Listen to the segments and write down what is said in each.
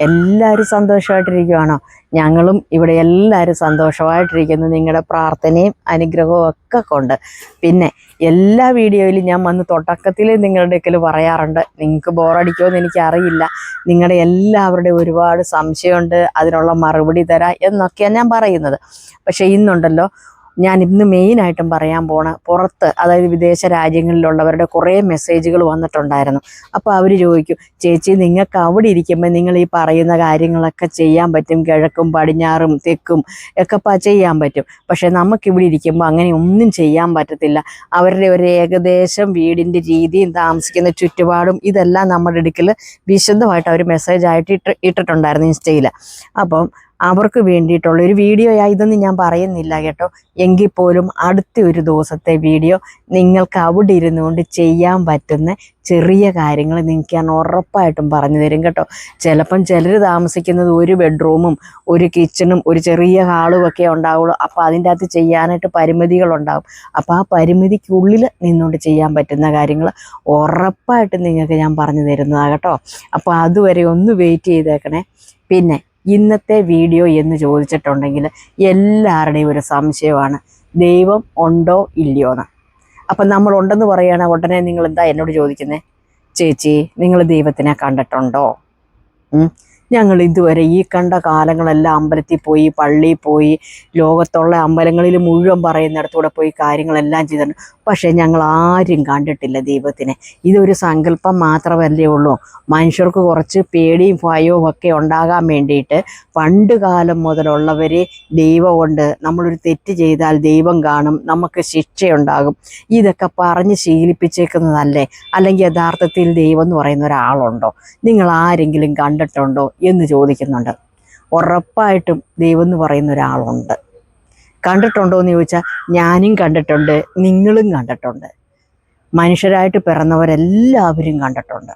എല്ലാവരും സന്തോഷമായിട്ടിരിക്കുവാണോ? ഞങ്ങളും ഇവിടെ എല്ലാവരും സന്തോഷമായിട്ടിരിക്കുന്നു. നിങ്ങളുടെ പ്രാർത്ഥനയും അനുഗ്രഹവും ഒക്കെ കൊണ്ട്. പിന്നെ എല്ലാ വീഡിയോയിലും ഞാൻ വന്ന് തുടക്കത്തിൽ നിങ്ങളുടെ ഒക്കെ പറയാറുണ്ട്. നിങ്ങൾക്ക് ബോറടിക്കുമെന്ന് എനിക്കറിയില്ല. നിങ്ങളുടെ എല്ലാവരുടെയും ഒരുപാട് സംശയമുണ്ട്. അതിനുള്ള മറുപടി തരാം എന്നൊക്കെയാണ് ഞാൻ പറയുന്നത്. പക്ഷേ ഇന്നുണ്ടല്ലോ ഞാൻ ഇന്ന് മെയിനായിട്ടും പറയാൻ പോണ പുറത്ത് അതായത് വിദേശ രാജ്യങ്ങളിലുള്ളവരുടെ കുറേ മെസ്സേജുകൾ വന്നിട്ടുണ്ടായിരുന്നു. അപ്പോൾ അവർ ചോദിക്കും ചേച്ചി നിങ്ങൾക്ക് അവിടെ ഇരിക്കുമ്പോൾ നിങ്ങൾ ഈ പറയുന്ന കാര്യങ്ങളൊക്കെ ചെയ്യാൻ പറ്റും. കിഴക്കും പടിഞ്ഞാറും തെക്കും ഒക്കെ ചെയ്യാൻ പറ്റും. പക്ഷേ നമുക്കിവിടെ ഇരിക്കുമ്പോൾ അങ്ങനെ ഒന്നും ചെയ്യാൻ പറ്റത്തില്ല. അവരുടെ ഒരു ഏകദേശം വീടിന്റെ രീതിയും താമസിക്കുന്ന ചുറ്റുപാടും ഇതെല്ലാം നമ്മുടെ അടുക്കൽ വിശദമായിട്ട് അവർ മെസ്സേജായിട്ട് ഇട്ട് ഇട്ടിട്ടുണ്ടായിരുന്നു ഇൻസ്റ്റയിൽ അപ്പം അവർക്ക് വേണ്ടിയിട്ടുള്ള ഒരു വീഡിയോ ഇതൊന്നും ഞാൻ പറയുന്നില്ല കേട്ടോ. എങ്കിൽ പോലും അടുത്ത ഒരു ദിവസത്തെ വീഡിയോ നിങ്ങൾക്ക് അവിടെ ഇരുന്നുകൊണ്ട് ചെയ്യാൻ പറ്റുന്ന ചെറിയ കാര്യങ്ങൾ നിങ്ങൾക്ക് ഞാൻ ഉറപ്പായിട്ടും പറഞ്ഞു തരും കേട്ടോ. ചിലപ്പം ചിലർ താമസിക്കുന്നത് ഒരു ബെഡ്റൂമും ഒരു കിച്ചണും ഒരു ചെറിയ ഹാളും ഒക്കെ ഉണ്ടാവുള്ളൂ. അപ്പോൾ അതിന്റെ അകത്ത് ചെയ്യാനായിട്ട് പരിമിതികളുണ്ടാവും അപ്പോൾ ആ പരിമിതിക്കുള്ളിൽ നിന്നുകൊണ്ട് ചെയ്യാൻ പറ്റുന്ന കാര്യങ്ങൾ ഉറപ്പായിട്ടും നിങ്ങൾക്ക് ഞാൻ പറഞ്ഞു തരുന്നതാണ് കേട്ടോ. അപ്പോൾ അതുവരെ ഒന്ന് വെയിറ്റ് ചെയ്തേക്കണേ. പിന്നെ ഇന്നത്തെ വീഡിയോ എന്ന് ചോദിച്ചിട്ടുണ്ടെങ്കിൽ എല്ലാവരുടെയും ഒരു സംശയമാണ്. ദൈവം ഉണ്ടോ ഇല്ലയോ എന്ന്. അപ്പം നമ്മൾ ഉണ്ടെന്ന് പറയുകയാണ് ഉടനെ നിങ്ങൾ എന്താ എന്നോട് ചോദിക്കുന്നത് ചേച്ചി നിങ്ങൾ ദൈവത്തിനെ കണ്ടിട്ടുണ്ടോ. ഞങ്ങൾ ഇതുവരെ ഈ കണ്ട കാലങ്ങളെല്ലാം അമ്പലത്തിൽ പോയി പള്ളിയിൽ പോയി ലോകത്തുള്ള അമ്പലങ്ങളിൽ മുഴുവൻ പറയുന്നിടത്തൂടെ പോയി കാര്യങ്ങളെല്ലാം ചെയ്തിട്ടുണ്ട്. പക്ഷേ ഞങ്ങൾ ആരും കണ്ടിട്ടില്ല ദൈവത്തിനെ. ഇതൊരു സങ്കല്പം മാത്രമല്ലേ ഉള്ളൂ. മനുഷ്യർക്ക് കുറച്ച് പേടിയും ഭയവും ഒക്കെ ഉണ്ടാകാൻ വേണ്ടിയിട്ട് പണ്ട് കാലം മുതലുള്ളവരെ ദൈവമുണ്ട് നമ്മളൊരു തെറ്റ് ചെയ്താൽ ദൈവം കാണും നമുക്ക് ശിക്ഷയുണ്ടാകും. ഇതൊക്കെ പറഞ്ഞ് ശീലിപ്പിച്ചേക്കുന്നതല്ലേ? അല്ലെങ്കിൽ യഥാർത്ഥത്തിൽ ദൈവം എന്ന് പറയുന്ന ഒരാളുണ്ടോ? നിങ്ങൾ ആരെങ്കിലും കണ്ടിട്ടുണ്ടോ എന്ന് ചോദിക്കുന്നുണ്ട്. ഉറപ്പായിട്ടും ദൈവം എന്ന് പറയുന്ന ഒരാളുണ്ട്. കണ്ടിട്ടുണ്ടോ എന്ന് ചോദിച്ചാൽ ഞാനും കണ്ടിട്ടുണ്ട് നിങ്ങളും കണ്ടിട്ടുണ്ട്. മനുഷ്യരായിട്ട് പിറന്നവരെല്ലാവരും കണ്ടിട്ടുണ്ട്.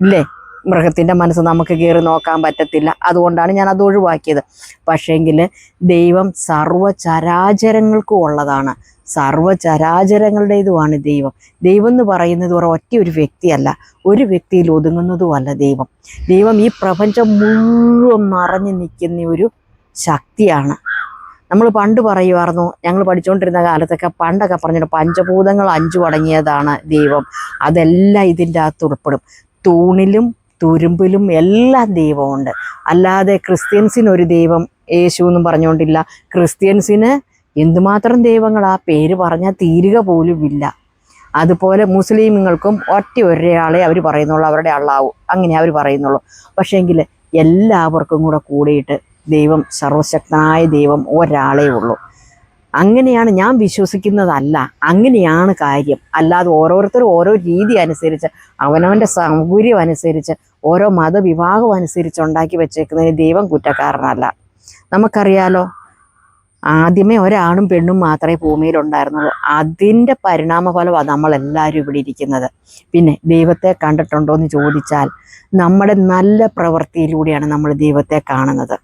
ഇല്ലേ? മൃഗത്തിന്റെ മനസ്സ് നമുക്ക് കയറി നോക്കാൻ പറ്റത്തില്ല. അതുകൊണ്ടാണ് ഞാൻ അത് ഒഴിവാക്കിയത്. പക്ഷേങ്കിൽ ദൈവം സർവചരാചരങ്ങൾക്കും ഉള്ളതാണ്. സർവചരാചരങ്ങളുടേതുമാണ് ദൈവം. ദൈവം എന്ന് പറയുന്നത് ഒറ്റ ഒരു വ്യക്തിയല്ല ഒരു വ്യക്തിയിൽ ഒതുങ്ങുന്നതുമല്ല ദൈവം. ദൈവം ഈ പ്രപഞ്ചം മുഴുവൻ നിറഞ്ഞു നിൽക്കുന്ന ഒരു ശക്തിയാണ്. നമ്മൾ പണ്ട് പറയുമായിരുന്നു ഞങ്ങൾ പഠിച്ചുകൊണ്ടിരുന്ന കാലത്തൊക്കെ പണ്ടൊക്കെ പറഞ്ഞിട്ട് പഞ്ചഭൂതങ്ങൾ അഞ്ചു അടങ്ങിയതാണ് ദൈവം. അതെല്ലാം ഇതിന്റെ അകത്ത് ഉൾപ്പെടും. തൂണിലും തുരുമ്പിലും എല്ലാം ദൈവമുണ്ട്. അല്ലാതെ ക്രിസ്ത്യൻസിന് ഒരു ദൈവം യേശു എന്നും പറഞ്ഞുകൊണ്ടില്ല. ക്രിസ്ത്യൻസിന് എന്തുമാത്രം ദൈവങ്ങൾ ആ പേര് പറഞ്ഞാൽ തീരുക പോലും ഇല്ല. അതുപോലെ മുസ്ലിമുകൾക്കും ഒറ്റ ഒരാളെ അവർ പറയുന്നുള്ളൂ അവരുടെ അള്ളാവും അങ്ങനെ അവർ പറയുന്നുള്ളൂ. പക്ഷേങ്കിൽ എല്ലാവർക്കും കൂടെ കൂടിയിട്ട് ദൈവം സർവശക്തനായ ദൈവം ഒരാളേ ഉള്ളൂ. അങ്ങനെയാണ് ഞാൻ വിശ്വസിക്കുന്നതല്ല. അങ്ങനെയാണ് കാര്യം. അല്ലാതെ ഓരോരുത്തരും ഓരോ രീതി അനുസരിച്ച് അവനവന്റെ സൗകര്യം അനുസരിച്ച് ഓരോ മതവിഭാഗം അനുസരിച്ച് ഉണ്ടാക്കി വെച്ചേക്കുന്നതിന് ദൈവം കുറ്റക്കാരനല്ല. നമുക്കറിയാലോ ആദ്യമേ ഒരാണും പെണ്ണും മാത്രമേ ഭൂമിയിൽ ഉണ്ടായിരുന്നുള്ളൂ അതിന്റെ പരിണാമഫലമാണ് നമ്മളെല്ലാവരും ഇവിടെ ഇരിക്കുന്നത്. പിന്നെ ദൈവത്തെ കണ്ടിട്ടുണ്ടോ എന്ന് ചോദിച്ചാൽ നമ്മുടെ നല്ല പ്രവൃത്തിയിലൂടെയാണ് നമ്മൾ ദൈവത്തെ കാണുന്നത്.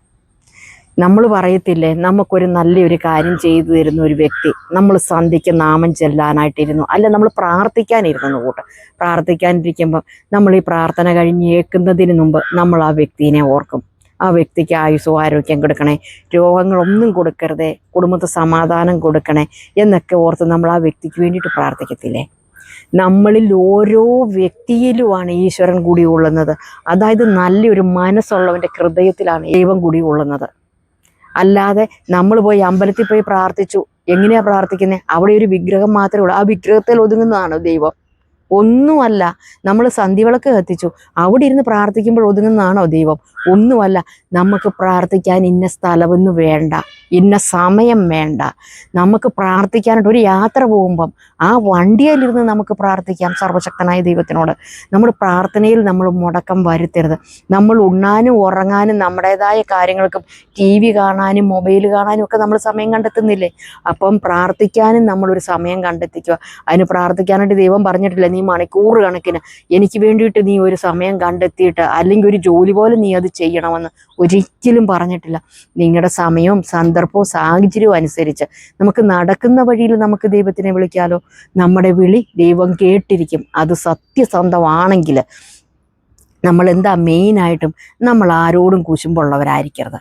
നമ്മൾ പറയത്തില്ലേ നമുക്കൊരു നല്ലൊരു കാര്യം ചെയ്തു തരുന്ന ഒരു വ്യക്തി നമ്മൾ സന്ധിക്ക് നാമം ചെല്ലാനായിട്ടിരുന്നു. അല്ല നമ്മൾ പ്രാർത്ഥിക്കാനിരുന്നു കൂട്ട്. പ്രാർത്ഥിക്കാനിരിക്കുമ്പോൾ നമ്മൾ ഈ പ്രാർത്ഥന കഴിഞ്ഞ് ഏൽക്കുന്നതിന് മുമ്പ് നമ്മൾ ആ വ്യക്തിനെ ഓർക്കും. ആ വ്യക്തിക്ക് ആയുസ്സും ആരോഗ്യം കൊടുക്കണേ രോഗങ്ങളൊന്നും കൊടുക്കരുതേ കുടുംബത്തിൽ സമാധാനം കൊടുക്കണേ എന്നൊക്കെ ഓർത്ത് നമ്മൾ ആ വ്യക്തിക്ക് വേണ്ടിയിട്ട് പ്രാർത്ഥിക്കത്തില്ലേ? നമ്മളിൽ ഓരോ വ്യക്തിയിലുമാണ് ഈശ്വരൻ കൂടി ഉള്ളുന്നത് അതായത് നല്ലൊരു മനസ്സുള്ളവന്റെ ഹൃദയത്തിലാണ് ദൈവം കൂടി ഉള്ളുന്നത് അല്ലാതെ നമ്മൾ പോയി അമ്പലത്തിൽ പോയി പ്രാർത്ഥിച്ചു. എങ്ങനെയാ പ്രാർത്ഥിക്കുന്നത് അവിടെ ഒരു വിഗ്രഹം മാത്രമേ ഉള്ളൂ. ആ വിഗ്രഹത്തിൽ ഒതുങ്ങുന്നതാണോ ദൈവം? ഒന്നുമല്ല. നമ്മൾ സന്ധിവിളക്ക് കത്തിച്ചു. അവിടെ ഇരുന്ന് പ്രാർത്ഥിക്കുമ്പോൾ ഒതുങ്ങുന്നതാണോ ദൈവം? ഒന്നുമല്ല. നമുക്ക് പ്രാർത്ഥിക്കാൻ ഇന്ന സ്ഥലമൊന്നും വേണ്ട. ഇന്ന സമയം വേണ്ട. നമുക്ക് പ്രാർത്ഥിക്കാനായിട്ട് ഒരു യാത്ര പോകുമ്പം ആ വണ്ടിയിലിരുന്ന് നമുക്ക് പ്രാർത്ഥിക്കാം സർവശക്തനായ ദൈവത്തിനോട്. നമ്മൾ പ്രാർത്ഥനയിൽ നമ്മൾ മുടക്കം വരുത്തരുത്. നമ്മൾ ഉണ്ണാനും ഉറങ്ങാനും നമ്മുടേതായ കാര്യങ്ങൾക്കും ടി വി കാണാനും മൊബൈൽ കാണാനും ഒക്കെ നമ്മൾ സമയം കണ്ടെത്തുന്നില്ലേ? അപ്പം പ്രാർത്ഥിക്കാനും നമ്മളൊരു സമയം കണ്ടെത്തിക്കുക. അതിന് പ്രാർത്ഥിക്കാനായിട്ട് ദൈവം പറഞ്ഞിട്ടില്ല നീ മണിക്കൂർ കണക്കിന് എനിക്ക് വേണ്ടിയിട്ട് നീ ഒരു സമയം കണ്ടെത്തിയിട്ട് അല്ലെങ്കിൽ ഒരു ജോലി പോലെ നീ അത് ചെയ്യണമെന്ന് ഒരിക്കലും പറഞ്ഞിട്ടില്ല. നിങ്ങളുടെ സമയവും സന്ദർഭവും സാഹചര്യവും അനുസരിച്ച് നമുക്ക് നടക്കുന്ന വഴിയിൽ നമുക്ക് ദൈവത്തിനെ വിളിക്കാലോ. നമ്മുടെ വിളി ദൈവം കേട്ടിരിക്കും. അത് സത്യസന്ധമാണെങ്കിൽ നമ്മൾ എന്താ മെയിനായിട്ടും നമ്മൾ ആരോടും കുശുമ്പുള്ളവരായിരിക്കരുത്.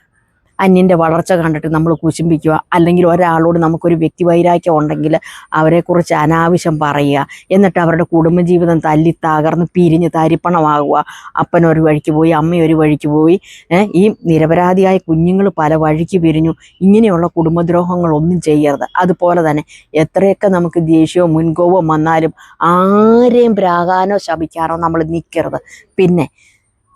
അന്യന്റെ വളർച്ച കണ്ടിട്ട് നമ്മൾ കുശുമ്പിക്കുക. അല്ലെങ്കിൽ ഒരാളോട് നമുക്കൊരു വ്യക്തി വൈരാഗ്യം ഉണ്ടെങ്കിൽ അവരെക്കുറിച്ച് അനാവശ്യം പറയുക. എന്നിട്ട് അവരുടെ കുടുംബജീവിതം തല്ലി തകർന്ന് പിരിഞ്ഞ് തരിപ്പണമാകുക. അപ്പനൊരു വഴിക്ക് പോയി അമ്മ ഒരു വഴിക്ക് പോയി. ഈ നിരപരാധിയായ കുഞ്ഞുങ്ങൾ പല വഴിക്ക് പിരിഞ്ഞു. ഇങ്ങനെയുള്ള കുടുംബദ്രോഹങ്ങളൊന്നും ചെയ്യരുത്. അതുപോലെ തന്നെ എത്രയൊക്കെ നമുക്ക് ദേഷ്യവും മുൻകോപവും വന്നാലും ആരെയും പ്രാകാനോ ശപിക്കാനോ നമ്മൾ നിൽക്കരുത് പിന്നെ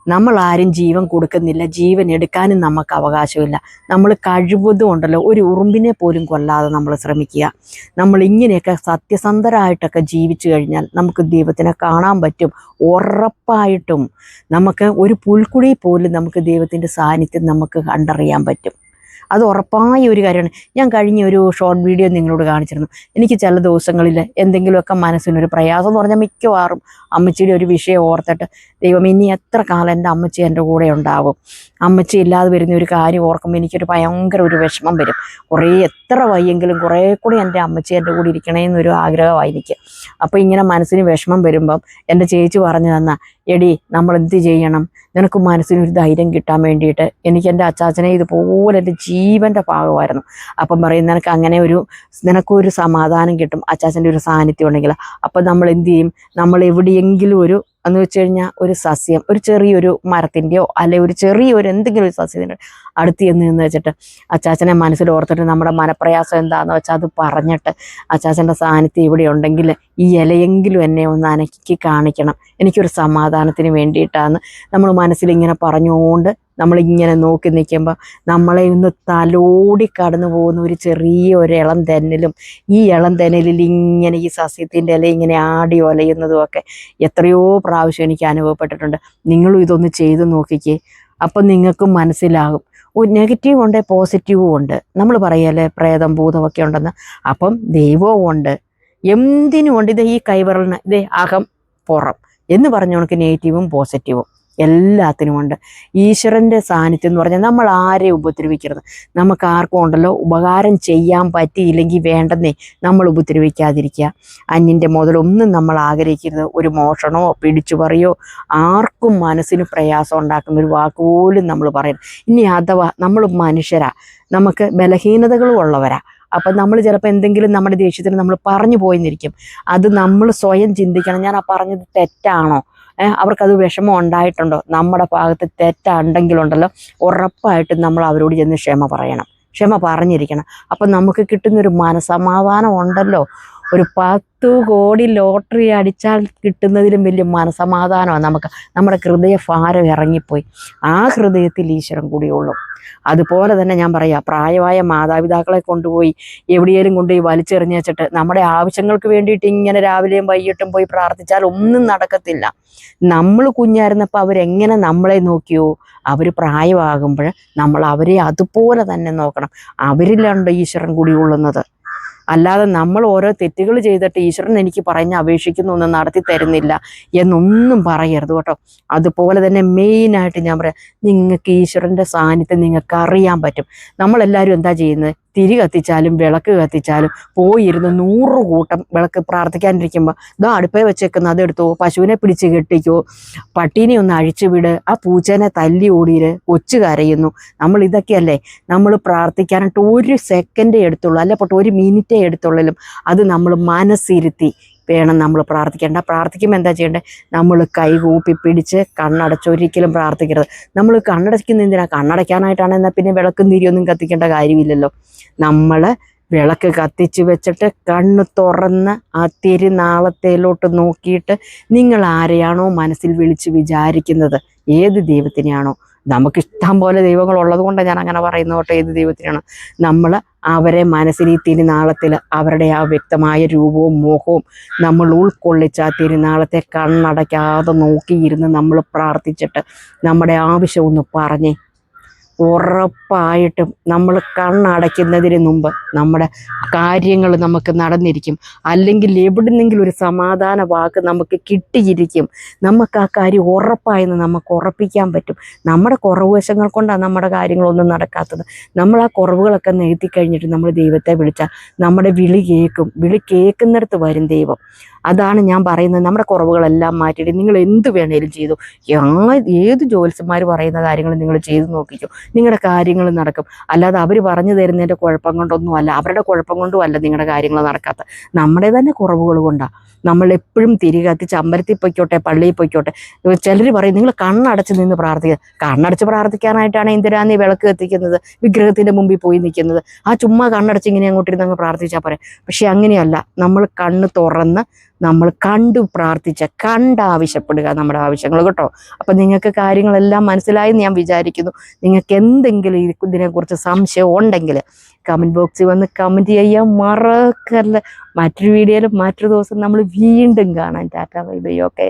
നമ്മൾ ആരും ജീവൻ കൊടുക്കുന്നില്ല ജീവൻ എടുക്കാനും നമുക്ക് അവകാശമില്ല. നമ്മൾ കഴിവതും ഉണ്ടല്ലോ ഒരു ഉറുമ്പിനെ പോലും കൊല്ലാതെ നമ്മൾ ശ്രമിക്കുക. നമ്മൾ ഇങ്ങനെയൊക്കെ സത്യസന്ധരായിട്ടൊക്കെ ജീവിച്ചു കഴിഞ്ഞാൽ നമുക്ക് ദൈവത്തിനെ കാണാൻ പറ്റും ഉറപ്പായിട്ടും. നമുക്ക് ഒരു പുൽക്കുടി പോലും നമുക്ക് ദൈവത്തിന്റെ സാന്നിധ്യം നമുക്ക് കണ്ടറിയാൻ പറ്റും. അത് ഉറപ്പായ ഒരു കാര്യമാണ്. ഞാൻ കഴിഞ്ഞ ഒരു ഷോർട്ട് വീഡിയോ നിങ്ങളോട് കാണിച്ചിരുന്നു. എനിക്ക് ചില ദിവസങ്ങളിൽ എന്തെങ്കിലുമൊക്കെ മനസ്സിനൊരു പ്രയാസം എന്ന് പറഞ്ഞാൽ മിക്കവാറും അമ്മച്ചിയുടെ ഒരു വിഷയം ഓർത്തിട്ട് ദൈവം ഇനി എത്ര കാലം എന്റെ അമ്മച്ചി എന്റെ കൂടെ ഉണ്ടാവും? അമ്മച്ചി ഇല്ലാതെ വരുന്ന ഒരു കാര്യം ഓർക്കുമ്പോൾ എനിക്കൊരു ഭയങ്കര ഒരു വിഷമം വരും. കുറേ എത്ര വയ്യെങ്കിലും കുറേ കൂടി എന്റെ അമ്മച്ചി എന്റെ കൂടെ ഇരിക്കണേ എന്നൊരു ആഗ്രഹമായി എനിക്ക്. അപ്പോൾ ഇങ്ങനെ മനസ്സിന് വിഷമം വരുമ്പം എന്റെ ചേച്ചി പറഞ്ഞു തന്ന എടി നമ്മൾ എന്ത് ചെയ്യണം? നിനക്ക് മനസ്സിനൊരു ധൈര്യം കിട്ടാൻ വേണ്ടിയിട്ട് എനിക്ക് എന്റെ അച്ചാച്ചനെ ഇതുപോലെ എന്റെ ജീവന്റെ ഭാഗമായിരുന്നു. അപ്പം പറയും നിനക്ക് അങ്ങനെ ഒരു നിനക്കൊരു സമാധാനം കിട്ടും അച്ചാച്ചന്റെ ഒരു സാന്നിധ്യം ഉണ്ടെങ്കിൽ. അപ്പം നമ്മൾ എന്ത് ചെയ്യും? നമ്മൾ എവിടെയെങ്കിലും ഒരു എന്ന് വെച്ച് കഴിഞ്ഞാൽ ഒരു സസ്യം ഒരു ചെറിയൊരു മരത്തിന്റെയോ അല്ലെ ഒരു ചെറിയൊരു എന്തെങ്കിലും ഒരു സസ്യത്തിന്റെ അടുത്ത് ചെന്ന് നിന്ന് വെച്ചിട്ട് അച്ചാച്ചനെ മനസ്സിൽ ഓർത്തിട്ട് നമ്മുടെ മനപ്രയാസം എന്താണെന്ന് വെച്ചാൽ അത് പറഞ്ഞിട്ട് അച്ചാച്ചന്റെ സാന്നിധ്യം ഇവിടെ ഉണ്ടെങ്കിൽ ഈ ഇലയെങ്കിലും എന്നെ ഒന്ന് അനക്കി കാണിക്കണം. എനിക്കൊരു സമാധാനത്തിന് വേണ്ടിയിട്ടാണ് നമ്മൾ മനസ്സിലിങ്ങനെ പറഞ്ഞുകൊണ്ട് നമ്മളിങ്ങനെ നോക്കി നിൽക്കുമ്പോൾ നമ്മളെ ഇന്ന് തലോടി കടന്നു പോകുന്ന ഒരു ചെറിയ ഒരു ഇളം തെന്നലും ഈ ഇളം തെന്നലിൽ ഇങ്ങനെ ഈ സസ്യത്തിന്റെ ഇല ഇങ്ങനെ ആടി ഒലയുന്നതും ഒക്കെ എത്രയോ പ്രാവശ്യം എനിക്ക് അനുഭവപ്പെട്ടിട്ടുണ്ട്. നിങ്ങളും ഇതൊന്ന് ചെയ്തു നോക്കിക്കേ. അപ്പം നിങ്ങൾക്കും മനസ്സിലാകും. ഒരു നെഗറ്റീവ് ഉണ്ട് പോസിറ്റീവും ഉണ്ട്. നമ്മൾ പറയല്ലേ പ്രേതം ഭൂതമൊക്കെ ഉണ്ടെന്ന്. അപ്പം ദൈവവും ഉണ്ട്. എന്തിനുമുണ്ട് ഇത് ഈ കൈവിരലിന്. ഇതേ അകം പുറം എന്ന് പറഞ്ഞ കണക്ക് നെഗറ്റീവും പോസിറ്റീവും. എല്ലാത്തിനും ഉണ്ട്. ഈശ്വരന്റെ സാന്നിധ്യം എന്ന് പറഞ്ഞാൽ നമ്മൾ ആരെ ഉപദ്രവിക്കരുത്? നമുക്ക് ആർക്കും ഉണ്ടല്ലോ ഉപകാരം ചെയ്യാൻ പറ്റിയില്ലെങ്കിൽ വേണ്ടെന്നേ നമ്മൾ ഉപദ്രവിക്കാതിരിക്കുക. അന്യന്റെ മുതലൊന്നും നമ്മൾ ആഗ്രഹിക്കരുത്. ഒരു മോഷണമോ പിടിച്ചുപറിയോ ആർക്കും മനസ്സിന് പ്രയാസം ഉണ്ടാക്കുന്ന ഒരു വാക്ക് പോലും നമ്മൾ പറയരുത്. ഇനി അഥവാ നമ്മൾ മനുഷ്യരാ നമുക്ക് ബലഹീനതകളും ഉള്ളവരാ അപ്പം നമ്മൾ ചിലപ്പോൾ എന്തെങ്കിലും നമ്മുടെ ദേഷ്യത്തിന് നമ്മൾ പറഞ്ഞു പോയിന്നിരിക്കും. അത് നമ്മൾ സ്വയം ചിന്തിക്കണം. ഞാൻ ആ പറഞ്ഞത് തെറ്റാണോ? അവർക്കത് വിഷമം ഉണ്ടായിട്ടുണ്ടോ? നമ്മുടെ ഭാഗത്ത് തെറ്റുണ്ടെങ്കിലുണ്ടല്ലോ. ഉറപ്പായിട്ടും നമ്മൾ അവരോട് ചെന്ന് ക്ഷമ പറയണം. ക്ഷമ പറഞ്ഞിരിക്കണം. അപ്പം നമുക്ക് കിട്ടുന്നൊരു മനസമാധാനം ഉണ്ടല്ലോ. ഒരു പത്ത് കോടി ലോട്ടറി അടിച്ചാൽ കിട്ടുന്നതിലും വലിയ മനസമാധാനമാണ് നമുക്ക്. നമ്മുടെ ഹൃദയ ഭാരം ഇറങ്ങിപ്പോയി. ആ ഹൃദയത്തിൽ ഈശ്വരൻ കൂടിയുള്ളൂ. അതുപോലെ തന്നെ ഞാൻ പറയാം പ്രായമായ മാതാപിതാക്കളെ കൊണ്ടുപോയി എവിടെയെങ്കിലും കൊണ്ടുപോയി വലിച്ചെറിഞ്ഞ് വെച്ചിട്ട് നമ്മുടെ ആവശ്യങ്ങൾക്ക് വേണ്ടിയിട്ട് ഇങ്ങനെ രാവിലെയും വൈകിട്ടും പോയി പ്രാർത്ഥിച്ചാൽ ഒന്നും നടക്കത്തില്ല. നമ്മൾ കുഞ്ഞായിരുന്നപ്പോൾ അവരെങ്ങനെ നമ്മളെ നോക്കിയോ? അവർ പ്രായമാകുമ്പോൾ നമ്മൾ അവരെ അതുപോലെ തന്നെ നോക്കണം. അവരിലുണ്ട് ഈശ്വരൻ കൂടി ഉള്ളുന്നത് അല്ലാതെ നമ്മൾ ഓരോ തെറ്റുകൾ ചെയ്തിട്ട് ഈശ്വരൻ എനിക്ക് പറഞ്ഞ് അപേക്ഷിക്കുന്നു ഒന്നും നടത്തി തരുന്നില്ല എന്നൊന്നും പറയരുത് കേട്ടോ. അതുപോലെ തന്നെ മെയിനായിട്ട് ഞാൻ പറയാം നിങ്ങൾക്ക് ഈശ്വരന്റെ സാന്നിധ്യം നിങ്ങൾക്ക് അറിയാൻ പറ്റും. നമ്മളെല്ലാവരും എന്താ ചെയ്യുന്നത്? തിരി കത്തിച്ചാലും വിളക്ക് കത്തിച്ചാലും പോയിരുന്ന് നൂറ് കൂട്ടം വിളക്ക് പ്രാർത്ഥിക്കാനിരിക്കുമ്പോൾ ഇതാ അടുപ്പേ വെച്ചേക്കുന്ന അതെടുത്തോ പശുവിനെ പിടിച്ച് കെട്ടിക്കോ പട്ടീനെ ഒന്ന് അഴിച്ചു വിട്. ആ പൂച്ചേനെ തല്ലി ഓടിയിര് കൊച്ചു കരയുന്നു. നമ്മൾ ഇതൊക്കെയല്ലേ? നമ്മൾ പ്രാർത്ഥിക്കാനായിട്ട് ഒരു സെക്കൻഡേ എടുത്തുള്ളൂ അല്ല പൊട്ട് ഒരു മിനിറ്റേ എടുത്തുള്ളൂ അത് നമ്മൾ മനസ്സിരുത്തി. വേണം നമ്മൾ പ്രാർത്ഥിക്കേണ്ട. പ്രാർത്ഥിക്കുമ്പോൾ എന്താ ചെയ്യേണ്ടത് നമ്മൾ കൈ കൂപ്പി പിടിച്ച് കണ്ണടച്ചൊരിക്കലും പ്രാർത്ഥിക്കരുത്. നമ്മൾ കണ്ണടയ്ക്കുന്ന എന്തിനാ? കണ്ണടയ്ക്കാനായിട്ടാണ് എന്നാൽ പിന്നെ വിളക്കും തിരിയൊന്നും കത്തിക്കേണ്ട കാര്യമില്ലല്ലോ. നമ്മൾ വിളക്ക് കത്തിച്ച് വെച്ചിട്ട് കണ്ണ് തുറന്ന് ആ തിരുനാളത്തേലോട്ട് നോക്കിയിട്ട് നിങ്ങൾ ആരെയാണോ മനസ്സിൽ വിളിച്ച് വിചാരിക്കുന്നത്? ഏത് ദൈവത്തിനെയാണോ? നമുക്കിഷ്ടം പോലെ ദൈവങ്ങൾ ഉള്ളത് കൊണ്ടാണ് ഞാൻ അങ്ങനെ പറയുന്നത് ഏത് ദൈവത്തിനാണ് നമ്മൾ അവരെ മനസ്സിൽ ഈ തിരുനാളത്തിൽ അവരുടെ ആ വ്യക്തമായ രൂപവും മോഹവും നമ്മൾ ഉൾക്കൊള്ളിച്ച് ആ തിരുനാളത്തെ കണ്ണടയ്ക്കാതെ നോക്കിയിരുന്ന് നമ്മൾ പ്രാർത്ഥിച്ചിട്ട് നമ്മുടെ ആവശ്യം ഒന്ന് പറഞ്ഞേ. ഉറപ്പായിട്ടും നമ്മൾ കണ്ണടയ്ക്കുന്നതിന് മുമ്പ് നമ്മുടെ കാര്യങ്ങൾ നമുക്ക് നടന്നിരിക്കും. അല്ലെങ്കിൽ എവിടുന്നെങ്കിലും ഒരു സമാധാന വാക്ക് നമുക്ക് കിട്ടിയിരിക്കും. നമുക്ക് ആ കാര്യം ഉറപ്പായെന്ന് നമുക്ക് ഉറപ്പിക്കാൻ പറ്റും. നമ്മുടെ കുറവ് വശങ്ങൾ കൊണ്ടാണ് നമ്മുടെ കാര്യങ്ങളൊന്നും നടക്കാത്തത്. നമ്മൾ ആ കുറവുകളൊക്കെ നികത്തി കഴിഞ്ഞിട്ട് നമ്മൾ ദൈവത്തെ വിളിച്ചാൽ നമ്മുടെ വിളി കേൾക്കും. വിളി കേൾക്കുന്നിടത്ത് വരും ദൈവം. അതാണ് ഞാൻ പറയുന്നത്. നമ്മുടെ കുറവുകളെല്ലാം മാറ്റിയിട്ട് നിങ്ങൾ എന്ത് വേണേലും ചെയ്തു. ഏത് ജ്യോത്സ്യന്മാർ പറയുന്ന കാര്യങ്ങൾ നിങ്ങൾ ചെയ്തു നോക്കിക്കോ. നിങ്ങളുടെ കാര്യങ്ങൾ നടക്കും. അല്ലാതെ അവർ പറഞ്ഞു തരുന്നതിന്റെ കുഴപ്പം കൊണ്ടൊന്നും അല്ല. അവരുടെ കുഴപ്പം കൊണ്ടും അല്ല നിങ്ങളുടെ കാര്യങ്ങൾ നടക്കാത്ത. നമ്മുടെ തന്നെ കുറവുകൾ കൊണ്ടാണ് നമ്മളെപ്പോഴും തിരികെ കത്തിച്ച് അമ്പലത്തിൽ പൊയ്ക്കോട്ടെ പള്ളിയിൽ പൊയ്ക്കോട്ടെ. ചിലർ പറയും നിങ്ങൾ കണ്ണടച്ച് നിന്ന് പ്രാർത്ഥിക്കുക കണ്ണടച്ച് പ്രാർത്ഥിക്കാനായിട്ടാണ് ഇന്ദിരാന്നി വിളക്ക് കത്തിക്കുന്നത്. വിഗ്രഹത്തിന്റെ മുമ്പിൽ പോയി നിൽക്കുന്നത്. ആ ചുമ്മാ കണ്ണടച്ച് ഇങ്ങനെ അങ്ങോട്ടിരുന്ന് അങ്ങ് പ്രാർത്ഥിച്ചാൽ പറയാം പക്ഷേ അങ്ങനെയല്ല. നമ്മൾ കണ്ണ് തുറന്ന് നമ്മൾ കണ്ടു പ്രാർത്ഥിച്ച കണ്ടാവശ്യപ്പെടുക നമ്മുടെ ആവശ്യങ്ങൾ കേട്ടോ. അപ്പം നിങ്ങൾക്ക് കാര്യങ്ങളെല്ലാം മനസ്സിലായി എന്ന് ഞാൻ വിചാരിക്കുന്നു. നിങ്ങൾക്ക് എന്തെങ്കിലും ഇതിനെക്കുറിച്ച് സംശയം ഉണ്ടെങ്കിൽ കമന്റ് ബോക്സിൽ വന്ന് കമന്റ് ചെയ്യാൻ മറക്കല്ല. മറ്റൊരു വീഡിയോയിൽ മറ്റൊരു ദിവസം നമ്മൾ വീണ്ടും കാണാം. Tata bye bye okay